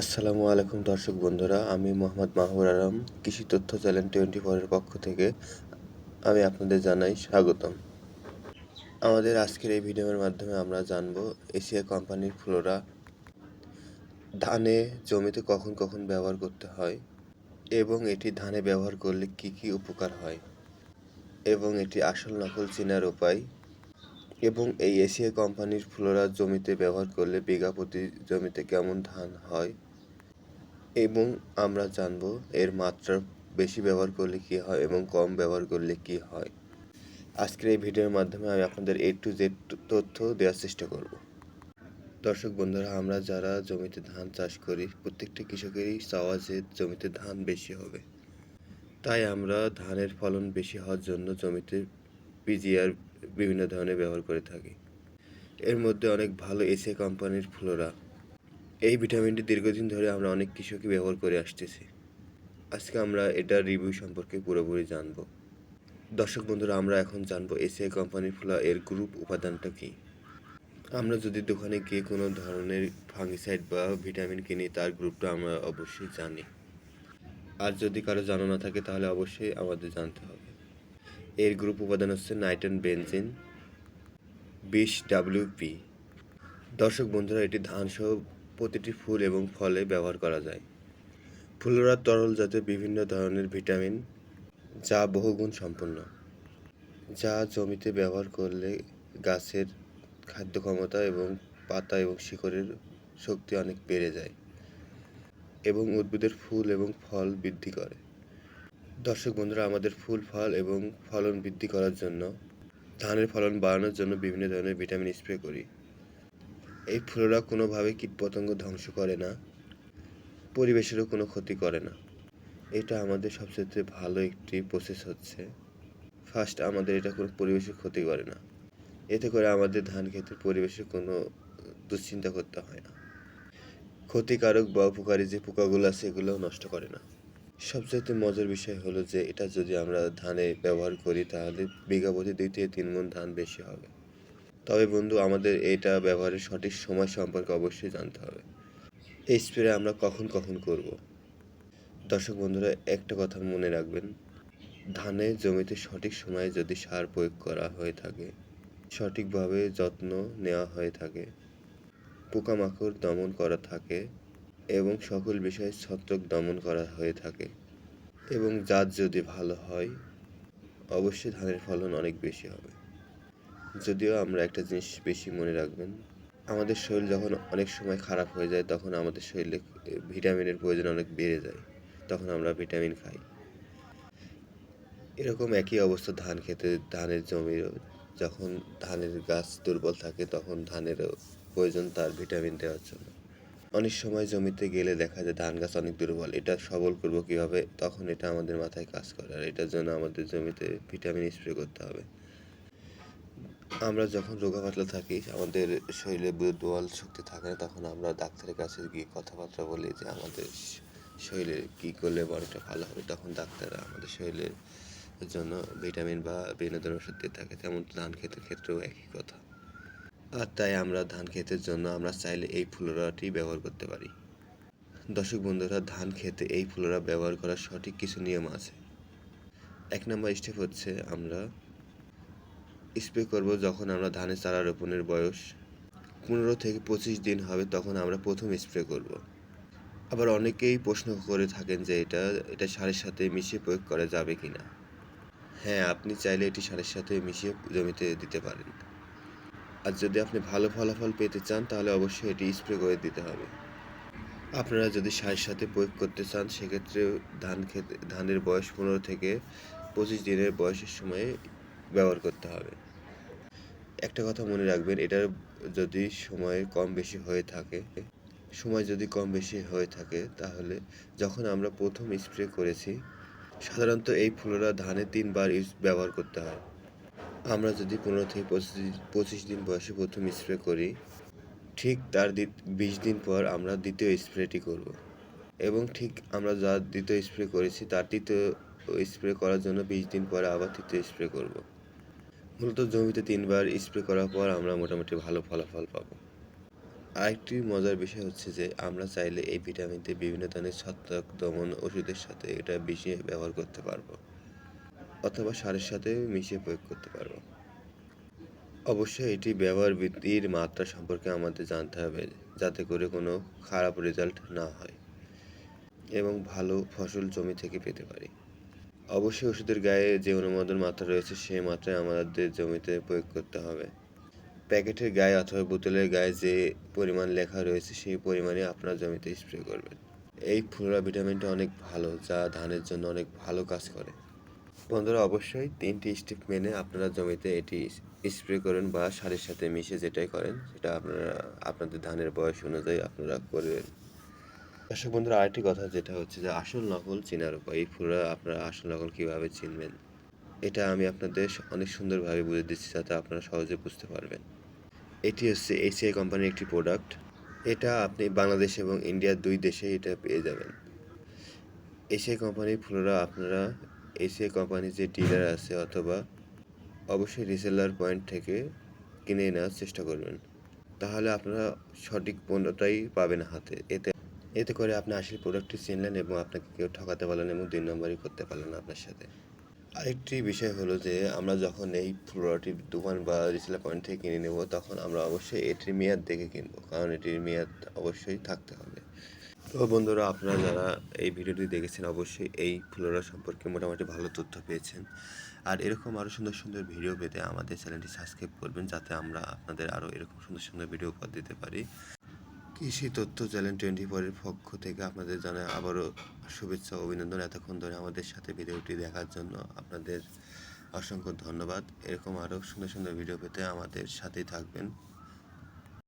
আসসালামু আলাইকুম দর্শক বন্ধুরা, আমি মোহাম্মদ মাহবুর আলম, কৃষি তথ্য চ্যানেল টোয়েন্টি ফোরের পক্ষ থেকে আমি আপনাদের জানাই স্বাগতম। আমাদের আজকের এই ভিডিওর মাধ্যমে আমরা জানব এশিয়া কোম্পানির ফ্লোরা ধানে জমিতে কখন কখন ব্যবহার করতে হয় এবং এটি ধানে ব্যবহার করলে কি কি উপকার হয় এবং এটি আসল নকল চেনার উপায় এবং এই এশিয়া কোম্পানির ফ্লোরা জমিতে ব্যবহার করলে বিঘা প্রতি জমিতে কেমন ধান হয়? এবং আমরা জানব এর মাত্রা বেশি ব্যবহার করলে কি হয় এবং কম ব্যবহার করলে কি হয়। আজকের এই ভিডিওর মাধ্যমে আমি আপনাদের এ টু জেড তথ্য দেওয়ার চেষ্টা করব। দর্শক বন্ধুরা, আমরা যারা জমিতে ধান চাষ করি, প্রত্যেকটা কৃষকেরই চাওয়া যে জমিতে ধান বেশি হবে। তাই আমরা ধানের ফলন বেশি হওয়ার জন্য জমিতে পিজিআর বিভিন্ন ধরনের ব্যবহার করে থাকি। এর মধ্যে অনেক ভালো এসে কোম্পানির ফ্লোরা। এই ভিটামিনটি দীর্ঘদিন ধরে আমরা অনেক কৃষকই ব্যবহার করে আসতেছি। আজকে আমরা এটার রিভিউ সম্পর্কে পুরোপুরি জানব। দর্শক বন্ধুরা, আমরা এখন জানব এসিআই কোম্পানির ফ্লোরা এর গ্রুপ উপাদানটা কি? আমরা যদি দোকানে গিয়ে কোনো ধরনের ফাঙ্গিসাইড বা ভিটামিন কিনি, তার গ্রুপটা আমরা অবশ্যই জানি। আর যদি কারও জানা না থাকে, তাহলে অবশ্যই আমাদের জানতে হবে। এর গ্রুপ উপাদান হচ্ছে নাইট্রোজেন, বেনজিন, বিশ ডাব্লিউপি দর্শক বন্ধুরা, এটি ধান সহ প্রতিটি ফুল এবং ফলে ব্যবহার করা যায়। ফুলরা তরল জাতীয় বিভিন্ন ধরনের ভিটামিন, যা বহুগুণ সম্পন্ন। যা জমিতে ব্যবহার করলে গাছের খাদ্য ক্ষমতা এবং পাতা এবং শিকড়ের শক্তি অনেক বেড়ে যায় এবং উদ্ভিদের ফুল এবং ফল বৃদ্ধি করে। দর্শক বন্ধুরা, আমাদের ফুল ফল এবং ফলন বৃদ্ধি করার জন্য, ধানের ফলন বাড়ানোর জন্য বিভিন্ন ধরনের ভিটামিন স্প্রে করি। এই ফ্লোরা কোনোভাবে কীটপতঙ্গ ধ্বংস করে না, পরিবেশেরও কোনো ক্ষতি করে না। এটা আমাদের সবচেয়ে ভালো একটি প্রসেস হচ্ছে। ফার্স্ট আমাদের এটা কোনো পরিবেশের ক্ষতি করে না। এতে করে আমাদের ধান ক্ষেতের পরিবেশের কোনো দুশ্চিন্তা করতে হয় না। ক্ষতিকারক বা উপকারী যে পোকাগুলো আছে এগুলো নষ্ট করে না। সবচেয়ে মজার বিষয় হলো যে, এটা যদি আমরা ধানে ব্যবহার করি, তাহলে বিঘা প্রতি দুই থেকে তিন মন ধান বেশি হবে। তবে বন্ধু, আমাদের এটা ব্যবহারের সঠিক সময় সম্পর্কে অবশ্যই জানতে হবে। এই স্প্রে আমরা কখন কখন করব? দর্শক বন্ধুরা, একটা কথা মনে রাখবেন, ধানে জমিতে সঠিক সময়ে যদি সার প্রয়োগ করা হয়ে থাকে, সঠিকভাবে যত্ন নেওয়া হয়ে থাকে, পোকামাকড় দমন করা থাকে এবং সকল বিষয়ে ছত্রক দমন করা হয়ে থাকে। এবং জাত যদি ভালো হয়, অবশ্যই ধানের ফলন অনেক বেশি হবে। যদিও আমরা একটা জিনিস বেশি মনে রাখবেন, আমাদের শরীর যখন অনেক সময় খারাপ হয়ে যায়, তখন আমাদের শরীরে ভিটামিনের প্রয়োজন অনেক বেড়ে যায়, তখন আমরা ভিটামিন খাই। এরকম একই অবস্থা ধান খেতে, ধানের জমির যখন ধানের গাছ দুর্বল থাকে, তখন ধানের প্রয়োজন তার ভিটামিন দেওয়ার জন্য। অনেক সময় জমিতে গেলে দেখা যায় ধান গাছ অনেক দুর্বল, এটা সবল করব কীভাবে? তখন এটা আমাদের মাথায় কাজ করে আর এটার জন্য আমাদের জমিতে ভিটামিন স্প্রে করতে হবে। আমরা যখন রোগা পাতলা থাকি, আমাদের শরীরে দুর্বল শক্তি থাকে না, তখন আমরা ডাক্তারের কাছে গিয়ে কথাবার্তা বলি যে আমাদের শরীরে কী করলে বডিটা ভালো হবে। তখন ডাক্তাররা আমাদের শরীরের জন্য ভিটামিন বা বিভিন্ন ধরনের ওষুধ দিয়ে থাকে তেমন ধান ক্ষেতের ক্ষেত্রেও একই কথা। আর তাই আমরা ধান ক্ষেতের জন্য আমরা চাইলে এই ফুলোরাটি ব্যবহার করতে পারি। দর্শক বন্ধুরা, ধান খেতে এই ফুলোরা ব্যবহার করার সঠিক কিছু নিয়ম আছে। এক নম্বর স্টেপ হচ্ছে আমরা স্প্রে করব যখন আমরা ধানের চারা রোপণের বয়স পনেরো থেকে পঁচিশ দিন হবে, তখন আমরা প্রথম স্প্রে করব। আবার অনেকেই প্রশ্ন করে থাকেন যে এটা এটা সারের সাথে মিশিয়ে প্রয়োগ করা যাবে কি না হ্যাঁ আপনি চাইলে এটি সারের সাথে মিশিয়ে জমিতে দিতে পারেন। আর যদি আপনি ভালো ফলাফল পেতে চান, তাহলে অবশ্যই এটি স্প্রে করে দিতে হবে। আপনারা যদি সারের সাথে প্রয়োগ করতে চান, সেক্ষেত্রে ধান খেতে, ধানের বয়স পনেরো থেকে পঁচিশ দিনের বয়সের সময়ে ব্যবহার করতে হবে। একটা কথা মনে রাখবেন এটার যদি সময় কম বেশি হয়ে থাকে, সময় যদি কম বেশি হয়ে থাকে, তাহলে যখন আমরা প্রথম স্প্রে করেছি, সাধারণত এই ফুলোরা ধানে তিনবার ইউজ, ব্যবহার করতে হয়। আমরা যদি পনেরো থেকে পঁচিশ দিন বয়সে প্রথম স্প্রে করি, ঠিক তার বিশ দিন পর আমরা দ্বিতীয় স্প্রেটি করব। এবং ঠিক আমরা যা দ্বিতীয় স্প্রে করেছি, তার তৃতীয় স্প্রে করার জন্য বিশ দিন পরে আবার তৃতীয় স্প্রে করব। মূলত জমিতে তিনবার স্প্রে করার পর আমরা মোটামুটি ভালো ফলাফল পাবো। আরেকটি মজার বিষয় হচ্ছে যে, আমরা চাইলে এই ভিটামিনটি বিভিন্ন ধরনের ছত্রাক দমন ওষুধের সাথে এটা বেশি ব্যবহার করতে পারব। অথবা সারের সাথে মিশিয়ে প্রয়োগ করতে পারব। অবশ্যই এটি ব্যবহার বৃদ্ধির মাত্রা সম্পর্কে আমাদের জানতে হবে, যাতে করে কোনো খারাপ রেজাল্ট না হয় এবং ভালো ফসল জমি থেকে পেতে পারি। অবশ্যই ওষুধের গায়ে যে অনুমোদন মাত্রা রয়েছে, সেই মাত্রায় আমাদের জমিতে প্রয়োগ করতে হবে। প্যাকেটের গায়ে অথবা বোতলের গায়ে যে পরিমাণ লেখা রয়েছে, সেই পরিমাণে আপনার জমিতে স্প্রে করবেন। এই ফ্লোরা ভিটামিনটা অনেক ভালো, যা ধানের জন্য অনেক ভালো কাজ করে। বন্ধুরা, অবশ্যই তিনটি স্টেপ মেনে আপনারা জমিতে এটি স্প্রে করেন বা সারের সাথে মিশে যেটাই করেন, সেটা আপনারা, আপনাদের ধানের বয়স অনুযায়ী আপনারা করবেন। দর্শক বন্ধুরা, আরেকটি কথা যেটা হচ্ছে যে আসল নকল চেনার উপায়। এই ফুলরা আপনারা আসল নকল কীভাবে চিনবেন? এটা আমি আপনাদের অনেক সুন্দরভাবে বুঝে দিচ্ছি যাতে আপনারা সহজে বুঝতে পারবেন। এটি হচ্ছে এসিআই কোম্পানির একটি প্রোডাক্ট এটা আপনি বাংলাদেশ এবং ইন্ডিয়ার দুই দেশে এটা পেয়ে যাবেন। এসিআই কোম্পানির ফুলরা আপনারা এসিআই কোম্পানির যে ডিলার আছে অথবা অবশ্যই রিসেলার পয়েন্ট থেকে কিনে নেওয়ার চেষ্টা করবেন। তাহলে আপনারা সঠিক পণ্যটাই পাবেন হাতে। এতে এতে করে আপনি আসল প্রোডাক্টটি চিনলেন এবং আপনাকে কেউ ঠকাতে পারলেন এবং দুই নম্বরই করতে পারলেন আপনার সাথে। আরেকটি বিষয় হলো যে, আমরা যখন এই ফ্লোরাটি দোকান বা রিসেলার পয়েন্ট থেকে কিনে নেব, তখন আমরা অবশ্যই এটির মেয়াদ দেখে কিনবো। কারণ এটির মেয়াদ অবশ্যই থাকতে হবে। তো বন্ধুরা, আপনারা যারা এই ভিডিওটি দেখেছেন, অবশ্যই এই ফ্লোরা সম্পর্কে মোটামুটি ভালো তথ্য পেয়েছেন। আর এরকম আরও সুন্দর সুন্দর ভিডিও পেতে আমাদের চ্যানেলটি সাবস্ক্রাইব করবেন, যাতে আমরা আপনাদের আরও এরকম সুন্দর সুন্দর ভিডিও উপহার দিতে পারি। কৃষি তথ্য চ্যানেল টোয়েন্টি ফোরের পক্ষ থেকে আপনাদের জানাই আবারও শুভেচ্ছা অভিনন্দন। এতক্ষণ ধরে আমাদের সাথে ভিডিওটি দেখার জন্য আপনাদের অসংখ্য ধন্যবাদ। এরকম আরও সুন্দর সুন্দর ভিডিও পেতে আমাদের সাথেই থাকবেন।